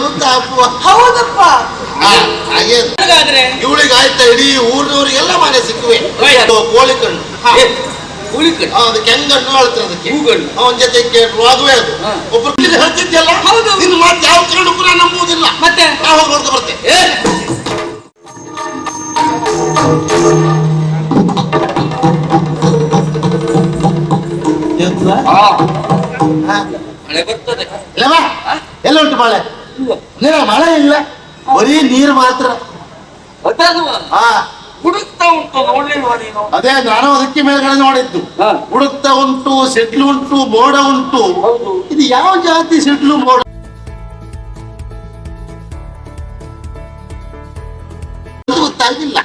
ಮಳೆಯನ್ನು ತಾಪುವ ಹೌದಪ್ಪ. ಹಾಗಾದ್ರೆ ಇವಳಿಗೆ ಆಯ್ತಾ ಇಡೀ ಊರಿನವರಿಗೆಲ್ಲ ಮನೆ ಸಿಕ್ಕುವೆ. ಕೋಳಿ ಕಣ್ಣು. ಕೋಳಿ ಕಣ್ಣು. ಅದು ಕೆಂಗಣ್ಣು ಹೇಳ್ತಾರೆ ಅದಕ್ಕೆ. ಹೂಗಣ್ಣು. ಅವನ ಜೊತೆ ಕೇಳುವ ಅದುವೇ ಅದು. ಒಬ್ರು ಹೇಳ್ತಿದ್ಯಲ್ಲ? ಹೌದು. ನಿನ್ನ ಮಾತು ಯಾವ ಕಾರಣಕ್ಕೂ ನಾನು ನಂಬುವುದಿಲ್ಲ. ಮತ್ತೆ? ನಾವು ಹೋಗಿ ನೋಡ್ಕೊ ಬರ್ತೇವೆ ಎಲ್ಲ ಉಂಟು ಮಳೆ ಇಲ್ಲ ಮಳೆ ಇಲ್ಲ. ಬರೀ ನೀರು ಮಾತ್ರ. ಹಾ. ಹುಡುಕ್ತಾ ಉಂಟು ನೋಡ್ಲಿಲ್ವಾ ನೀನು? ಅದೇ ನಾನು ಅದಕ್ಕೆ ಮೇಲ್ಗಡೆ ನೋಡಿದ್ದು. ಹಾ. ಹುಡುಕ್ತಾ ಉಂಟು ಸೆಟ್ಲು ಉಂಟು ಮೋಡ ಉಂಟು. ಇದು ಯಾವ ಜಾತಿ ಸೆಟ್ಲು ಮೋಡ ಗೊತ್ತಾಗಿಲ್ಲ.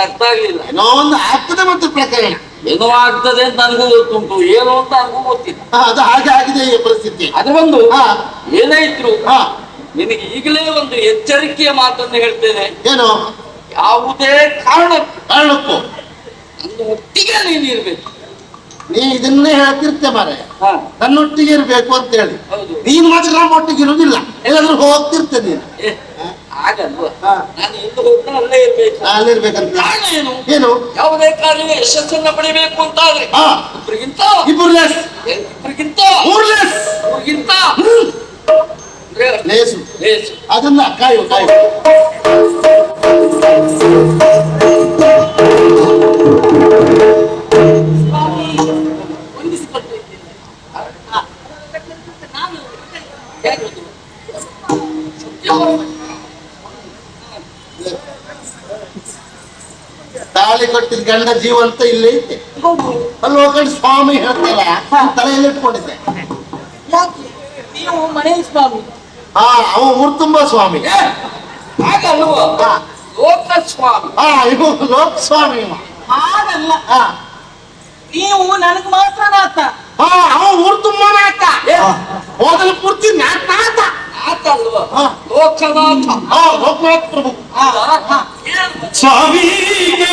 ಅರ್ಥ ಆಗ್ಲಿಲ್ಲ. ಏನೋ ಒಂದು ಆಗ್ತದೆ ಮತ್ತು ಪ್ರಕರಣ. ಏನೋ ಆಗ್ತದೆ ಅಂತ ನನಗೂ ಗೊತ್ತುಂಟು. ಏನು ಅಂತ ನನಗೂ ಗೊತ್ತಿಲ್ಲ. ಅದು ಹಾಗೆ ಆಗಿದೆ ಈ ಪರಿಸ್ಥಿತಿ. ಅದು ಒಂದು ಹಾ. ಏನೇ ಇದ್ರು ಹಾ. ನಿನಗೆ ಈಗಲೇ ಒಂದು ಎಚ್ಚರಿಕೆಯ ಮಾತನ್ನು ಹೇಳ್ತೇನೆ. ಏನು? ಯಾವುದೇ ಕಾರಣ ಕಾರಣಕ್ಕೂ? ನನ್ನ ಒಟ್ಟಿಗೆ ನೀನು ಇರ್ಬೇಕು. ನೀ ಇದನ್ನೇ ಹೇಳ್ತಿರ್ತೆ ಮಾರೆ ಹಾ. ನನ್ನೊಟ್ಟಿಗೆ ಇರ್ಬೇಕು ಅಂತ ಹೇಳಿ. ಹೌದು. ನೀನು ಮಾತ್ರ ನಮ್ಮ ಒಟ್ಟಿಗೆ ಇರುವುದಿಲ್ಲ. ಎಲ್ಲಾದ್ರೂ ಹೋಗ್ತಿರ್ತೆ ನೀನು. ಏ, ಆಗಲ್ವಾ ಹಾ. ನಾನು ಇಂದು ಹೋದ್ರೆ ಅಲ್ಲೇ ಇರ್ಬೇಕು. ಅಲ್ಲಿರ್ಬೇಕಂತ ಕಾರಣ ಏನು? ಏನು? ಯಾವುದೇ ಕಾರ್ಯ ಯಶಸ್ಸನ್ನ ಪಡಿಬೇಕು ಅಂತ ಆದ್ರೆ ಹಾ. ಇಬ್ಬರಿಗಿಂತ ಇಬ್ಬರು ಲೆಸ್ ಇಬ್ಬರಿಗಿಂತ ಮೂರು ಲೇಸ್ ಇಬ್ಬರಿಗಿಂತ ಲೇಸು ಲೇಸು. ಅದನ್ನ ಕಾಯು ಕಾಯು ತಾಳಿ ಕೊಟ್ಟಿದ್ ಗಂಡ ಜೀವಂತ ಇಲ್ಲಿ ಐತೆ. ಅಲ್ಲಿ ಹೋಗ್ಕೊಂಡು ಸ್ವಾಮಿ ಹೇಳ್ತಾರ ತಲೆಯಲ್ಲಿ ಇಟ್ಕೊಂಡಿದ್ದೆ ಯಾಕೆ? ನೀವು ಮನೆ ಸ್ವಾಮಿ ಹಾ ಅವ ಊರು ತುಂಬಾ ಸ್ವಾಮಿ ಹಾಗಲ್ವಾ? ಲೋಕ ಸ್ವಾಮಿ ಹಾ ಇದು ಲೋಕ ಸ್ವಾಮಿ ಇವ. ಹಾಗಲ್ಲ. ಹಾ. ನೀವು ನನಗ್ ಮಾತ್ರ ನಾತ ಹಾ ಅವ ಊರು ತುಂಬಾ ನಾಟ ಏ, ಹೋದಲ್ ಪೂರ್ತಿ ನಾಟ ನಾಟ ಆತ ಅಲ್ವಾ ಹಾ. ಲೋಕನಾಥ. ಹಾ ಲೋಕನಾಥ್ ಪ್ರಭು. ಹಾ ಏನು? ಸ್ವಾಮಿಗೆ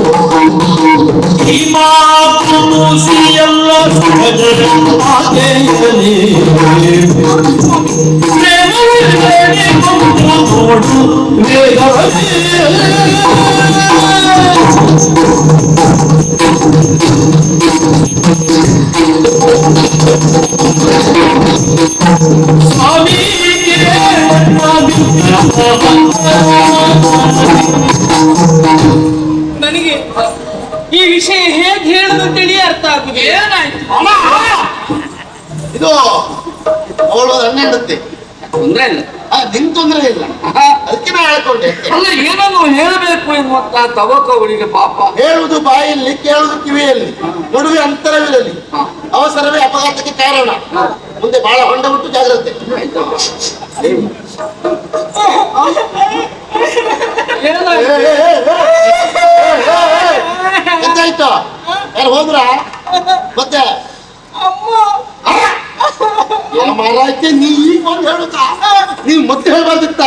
ಸಹಜ ಹಾಗೆ ಏನಾಯ್ತು ಇದು ಅವಳು ಹನ್ನೆರಡತ್ತೆ ತೊಂದ್ರೆ ಇಲ್ಲ ಆ, ನಿನ್ ತೊಂದ್ರೆ ಇಲ್ಲ ಅದಕ್ಕೆ ನಾ ಹೇಳ್ಕೊಂಡೆ ಅಲ್ಲ ಏನನ್ನು ಹೇಳಬೇಕು ಎನ್ನುವಂತ ತವಕ ಅವಳಿಗೆ ಪಾಪ ಹೇಳುವುದು ಬಾಯಲ್ಲಿ ಕೇಳುವುದು ಕಿವಿಯಲ್ಲಿ ನಡುವೆ ಅಂತರವಿರಲಿ ಅವಸರವೇ ಅಪಘಾತಕ್ಕೆ ಕಾರಣ ಮುಂದೆ ಬಹಳ ಹೊಂಡ ಬಿಟ್ಟು ಜಾಗ್ರತೆ ಏ, ಏನಾಯ್ತು ಏ, ಏ, ಏ, ಏ, ಏ, ಏ, ಎಂತಾಯ್ತು ಯಾರು ಹೋದ್ರ ಮತ್ತೆ? ಮಾರಾಯ್ತೆ ನೀ ಈಗ ಬಂದು ಹೇಳುತ್ತ? ನೀವು ಮತ್ತೆ ಹೇಳ್ಬಾರ್ದಿತ್ತ?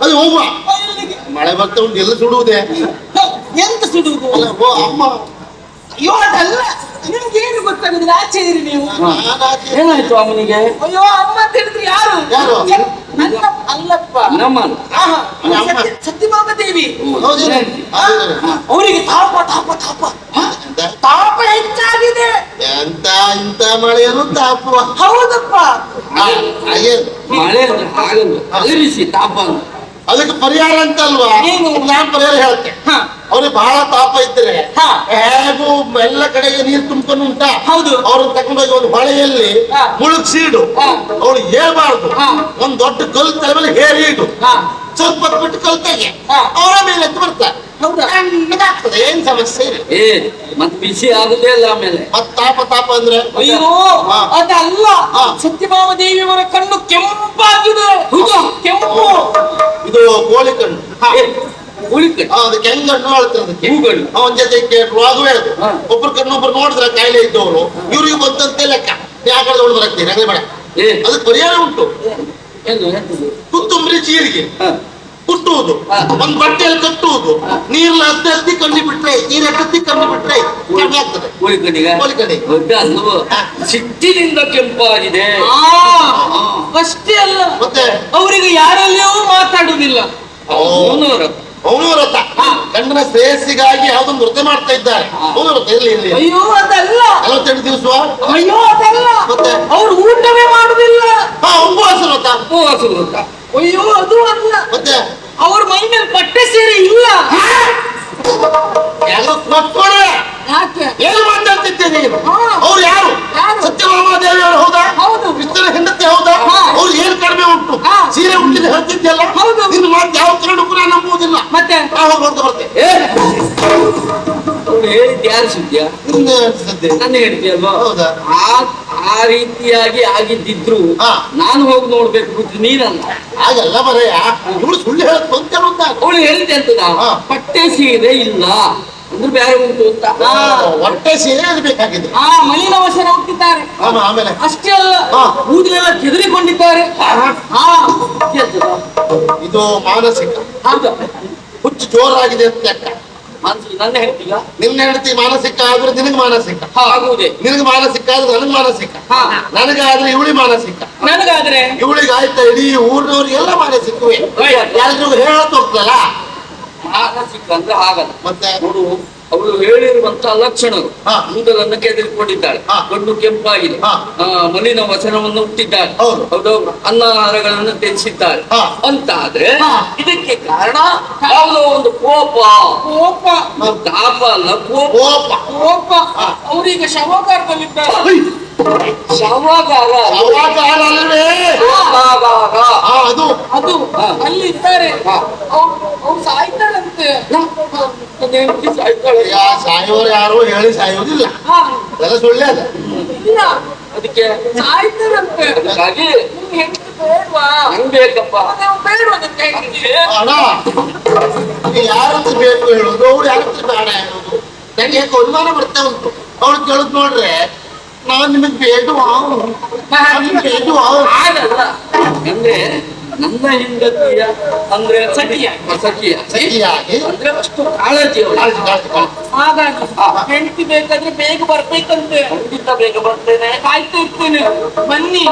ಅದು ಹೋಗುವ. ಮಳೆ ಬರ್ತಾ ಉಂಟು ಎಲ್ಲ ಸುಡುವುದೇ? ಎಂತ ಸುಡುವುದು? ಓ ಅಮ್ಮ. ಅಯ್ಯೋ ಅದಲ್ಲ. ನಿಮ್ಗೇನು ಗೊತ್ತಾಗುದಿಲ್ಲ ಆಚೆ ಇರಿ ನೀವು. ಏನಾಯ್ತು ಅಮ್ಮನಿಗೆ? ಅಯ್ಯೋ ಅಮ್ಮ ಅಂತ ಹೇಳಿದ್ರೆ ಯಾರು? ಯಾರು? ನನ್ನ ಅಲ್ಲಪ್ಪ. ನಮ್ಮ ಆಹಾ, ಅಮ್ಮ. ಸತ್ಯ- ಸತ್ಯಭಾಮ ದೇವಿ? ಅವರಿಗೆ ತಾಪ ತಾಪ ತಾಪ ತಾಪ ಎಂತ ಇಂತ ಮಳೆಯನ್ನು ತಾಪುವ. ಹೌದಪ್ಪ. ಆ, ಮಳೆ ತಾಪ ಅದಕ್ಕೆ ಪರಿಹಾರ ಅಂತ ಅಲ್ವಾ ನಾನ್ ಪರಿಹಾರ ಹೇಳ್ತೆ. ಹಾ. ಅವ್ರಿಗೆ ಬಹಳ ತಾಪ ಇದ್ರೆ ಹಾ. ಹೇಗೂ ಎಲ್ಲ ಕಡೆಗೆ ನೀರು ತುಂಬಿಕೊಂಡು ಉಂಟಾ? ಹೌದು. ಅವ್ರನ್ನ ತಗೊಂಡೋಗಿ ಒಂದು ಹೊಳೆಯಲ್ಲಿ ಮುಳುಗ್ ಮುಳುಗ್ಸಿಡು. ಅವ್ರು ಅವ್ಳು ಹೇಳ್ಬಾರ್ದು. ಹಾ. ಒಂದ್ ದೊಡ್ಡ ಕಲ್ಲು ತಲೆ ಮೇಲೆ ಹೇರಿ ಇಡು ಹಾ. ಸ್ವಲ್ಪ ಬಿಟ್ಟು ಕಲ್ತಾಗೆ. ಹಾ. ಅವರ ಮೇಲೆ ಎತ್ತು ಬರ್ತಾರೆ. ಹೌದಾ? ತಣ್ಣಗಾಗ್ತದೆ ಏನ್ ಸಮಸ್ಯೆ ಇಲ್ಲ ಏ ಮತ್ ಬಿಸಿ ಆಗುದೇ ಇಲ್ಲ ಆಮೇಲೆ. ಮತ್ ತಾಪ ತಾಪ ಅಂದ್ರೆ? ಅಯ್ಯೋ ಹಾ. ಅದಲ್ಲ. ಹಾ. ಸತ್ಯಭಾಮ ದೇವಿಯವರ ಕಣ್ಣು ಕೆಂಪಾಗಿದೆ. ಹೌದಾ? ಕೆಂಪು. ಇದು ಕೋಳಿ ಕಣ್ಣು. ಏ, ಉಳಿಕಟ್ಟಿ ಆ, ಅದಕ್ಕೆ ಹೆಂಗ್ ಹಣ್ಣು ಹೇಳ್ತಾರೆ ಅದಕ್ಕೆ? ಹೂಗಳು. ಅವನ ಜೊತೆ ಕೇಳುವಾಗವೇ ಅದು ಹಾ. ಒಬ್ರು ಕಣ್ಣೊಬ್ರು ನೋಡಿದ್ರೆ ಕಾಯಿಲೆ ಇದ್ದವರು ಇವ್ರಿಗೆ ಬಂದಂತೆ ಲೆಕ್ಕ. ಯಾಕಡೆ ನೋಡಿ ಬರಕ್ಕೆ ರಗಳೆ ಬೇಡ. ಏ. ಅದಕ್ಕೆ ಪರಿಹಾರ ಉಂಟು. ಏನು ಎಂತದು? ಕುತ್ತುಂಬರಿ ಜೀರಿಗೆ ಹಾ. ಕುಟ್ಟುವುದು. ಒಂದು ಬಟ್ಟೆಯಲ್ಲಿ ಕಟ್ಟುವುದು. ನೀರ್ಲ ಹತ್ತಿ ಹತ್ತಿ ಕಣ್ಣಿ ಬಿಟ್ರೆ ನೀರ್ ಹತ್ತಿ ಕಣ್ಣಿ ಬಿಟ್ರೆ ಕಡಿಮೆ ಆಗ್ತದೆ. ದೊಡ್ಡ ಅಲ್ವೋ? ಸಿಟ್ಟಿನಿಂದ ಕೆಂಪಾಗಿದೆ. ಆ, ಅಷ್ಟೇ ಅಲ್ಲ. ಮತ್ತೆ? ಅವರಿಗೆ ಯಾರಲ್ಲಿಯೂ ಮಾತಾಡುವುದಿಲ್ಲ. ಅವನು ಅವನು ವ್ರತ ಗಂಡನ ಶ್ರೇಯಸ್ಸಿಗಾಗಿ ಯಾವ್ದೊಂದು ವ್ರತ ಮಾಡ್ತಾ ಇದ್ದಾರೆ. ಅವನು ಇಲ್ಲಿ ಇಲ್ಲಿ ಅಯ್ಯೋ ಅದಲ್ಲ. ನಲವತ್ತೆಂಟು ದಿವಸ? ಅಯ್ಯೋ ಅದಲ್ಲ. ಮತ್ತೆ? ಅವ್ರು ಊಟವೇ ಮಾಡುದಿಲ್ಲ ಹಾ ಉಪವಾಸ ವ್ರತ ಉಪವಾಸ ವ್ರತ ಅಯ್ಯೋ ಅದು ಅಲ್ಲ. ಮತ್ತೆ? ಅವ್ರ ಮೈ ಮೇಲೆ ಬಟ್ಟೆ ಸೀರೆ ಇಲ್ಲ. ಮಕ್ಕಳು. ಯಾಕೆ? ಏನು. ಅವ್ರು ಯಾರು? ಹೌದಾ? ಹೌದು. ಕೃಷ್ಣನ ಹೆಂಡತಿ ಹೌದಾ? ಹಾ. ಅವ್ರು ಏನು ಕಡಿಮೆ ಉಂಟು. ಸೀರೆ ಉಂಟಿನ ಹೇಳ್ತಿದ್ಯಲ್ಲ ಹೌದು. ನಿನ್ನ ಮಾತು ಯಾವ ಕಾರಣಕ್ಕೂ ನಾನು ನಂಬುವುದಿಲ್ಲ. ಮತ್ತೆ? ಸುದ್ದಿಯ? ನಿನ್ನ ಹೌದಾ? ಆ ಆ ರೀತಿಯಾಗಿ ಆಗಿದ್ದಿದ್ರು. ನಾನು ಹೋಗಿ ನೋಡ್ಬೇಕು ಬಿಟ್ಟು ನೀನಲ್ಲ. ಹಾಗಲ್ಲ ಇವಳು ಸುಳ್ಳು ಹೇಳಕ್ ಬಂತೆ ಅಂತ ಅವಳು ಹೇಳಿದೆ ಅಂತದ ಹಾ. ಪಟ್ಟೆ ಸೀರೆ ಇಲ್ಲ. ಅಂದ್ರೆ ಬೇರೆ ಉಂಟು ಅಂತ. ಹೊಟ್ಟೆ ಸೀರೆ ಅದು ಬೇಕಾಗಿದೆ ಆ ಮಲಿನ ವಶನ ಹೋಗ್ತಿದ್ದಾರೆ ಆಮೇಲೆ. ಅಷ್ಟೇ ಅಲ್ಲ. ಕೂದಲೆಲ್ಲ ಕೆದರಿಕೊಂಡಿದ್ದಾರೆ? ಇದು ಮಾನಸಿಕ. ಹೌದಾ. ಹುಚ್ಚು ಜೋರಾಗಿದೆ ಅಂತ ನನ್ನ ಹೇಳ್ತೀಗ ನಿನ್ನ ಹೆಂಡತಿ ಮಾನಸಿಕ ಆದ್ರೆ ನಿನಗ್ ಮಾನಸಿಕ. ಆಗುವುದೇ. ನಿನಗ್ ಮಾನಸಿಕ ಆದ್ರೆ ನನಗ್ ಮಾನಸಿಕ. ಹಾ. ನನಗಾದ್ರೆ ಇವಳಿ ಮಾನಸಿಕ. ನನಗಾದ್ರೆ? ಇವಳಿಗೆ ಆಯ್ತಾ ಇಡೀ ಊರಿನವ್ರಿಗೆಲ್ಲ ಮಾನಸಿಕವೇ. ಯಾರಿಗೂ ಹೇಳ ತೋರ್ತಲ್ಲ ಮಾನಸಿಕ ಅಂದ್ರೆ ಆಗಲ್ಲ. ಮತ್ತೆ? ನೋಡು ಅವಳು ಹೇಳಿರುವಂತಹ ಲಕ್ಷಣಗಳು ಹಾ. ಕೂದಲನ್ನು ಕೆದರಿಕೊಂಡಿದ್ದಾಳೆ ಹಾ. ಕಣ್ಣು ಕೆಂಪಾಗಿದೆ. ಮಲಿನ ವಚನವನ್ನು ಹುಟ್ಟಿದ್ದಾರೆ. ಹೌದು. ಹೌದೌದು ಅನ್ನಾಹಾರಗಳನ್ನು ತ್ಯಜಿಸಿದ್ದಾಳೆ ಹಾ. ಅಂತ ಆದ್ರೆ ಇದಕ್ಕೆ ಕಾರಣ ಯಾವುದೋ ಒಂದು ಕೋಪ. ಕೋಪ. ತಾಪ ಅಲ್ಲ ಕೋಪ. ಕೋಪ. ಕೋಪ. ಅವರೀಗ ಶವಕಾರದಲ್ಲಿದ್ದಾರೆ ಶವಗಾರ ಶವಾಗಾರ ಅಲ್ವೇ ಶವಗಾರ. ಅದು. ಅದು ಅಲ್ಲಿ ಇದ್ದಾರೆ. ಅವ್ರು ಅವ್ರು ಸಾಯೋರು ಯಾರು ಹೇಳಿ ಸಾಯೋದಿಲ್ಲ ಹಾ. ಸುಳ್ಳೆ ಅದ ಅದಕ್ಕೆ ಸಾಯ್ತಾರಂತೆ. ಹಾಗಾಗಿ ಹೆಂಡತಿ ಬೇಡವಾ? ನಂಗ್ ಬೇಕಪ್ಪ ನಿಮ್ಗೆ ಹೆಂಡತಿ ಅಣ್ಣ ಯಾರು ಯಾರಂತ ಬೇಕು ಹೇಳೋದು? ಅವ್ರು ಯಾರಂತ ಬೇಡ ಹೇಳೋದು? ನಂಗೆ ಯಾಕೆ ಅನುಮಾನ ಬರ್ತಾ ಉಂಟು? ಅವಳು ಕೇಳುದ್ ನೋಡ್ರೆ ನಾನ್ ನಿಮಗ್ ಬೇಡುವ ನಿಮ್ಗೆ ಬೇಡುವ ಅಂದ್ರೆ ನನ್ನ ಹೆಂಡತಿಯ ಅಂದ್ರೆ ಸಖಿಯಾಗಿ. ಅಂದ್ರೆ ಅಷ್ಟು ಕಾಳಜಿ. ಹಾಗಾಗಿ ಹೆಂಡತಿ ಬೇಕಾದ್ರೆ ಬೇಗ ಬರ್ಬೇಕಂತೆ. ಖಂಡಿತ ಬೇಗ ಬರ್ತೇನೆ. ಕಾಯ್ತಾ ಇರ್ತೇನೆ. ಬನ್ನಿ.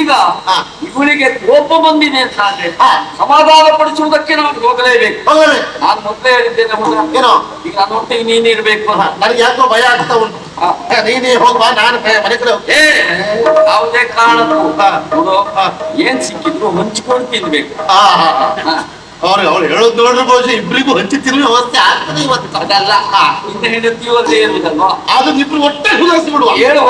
ಈಗ. ಇವಳಿಗೆ ಕೋಪ ಬಂದಿದೆ ಅಂತ ಅಂದ್ರೆ. ಸಮಾಧಾನ ಪಡಿಸುವುದಕ್ಕೆ ನಾವು ಹೋಗಲೇಬೇಕು. ಹೋಗಲೇ. ನಾನು ಮೊದಲೇ ಹೇಳಿದ್ದೇನೆ ಈಗ ನೀನ್ ಇರ್ಬೇಕು ನನಗೆ ಯಾಕೋ ಭಯ ಆಗ್ತಾ ಉಂಟು. ನೀನೇ ಹೋಗ್ಬಾ ನಾನು ಮನೆ ಕಡೆ ಹೋಗ್ತೀನಿ. ಏ ಯಾವುದೇ ಕಾರಣಕ್ಕೂ ಏನ್ ಸಿಕ್ಕಿದ್ರು ಹಂಚ್ಕೊಂಡು ತಿನ್ಬೇಕು. ಅವ್ರು ಅವ್ರು ಹೇಳೋದು ನೋಡ್ರಿ ಬಹುಶಃ ಇಬ್ರಿಗೂ ಹಂಚಿ ತಿನ್ನುವ ವ್ಯವಸ್ಥೆ ಆಗ್ತದೆ ಇವತ್ತು. ಅದಲ್ಲ ಹಿಂದೆ ಹೆಂಡತಿ ಅಲ್ಲೇ ಇರುದಲ್ವಾ ಆದ್ರೆ ಇಬ್ರು ಒಟ್ಟೆ ಸುಧಾರಿಸಿ ಬಿಡುವ. ಹೇಳು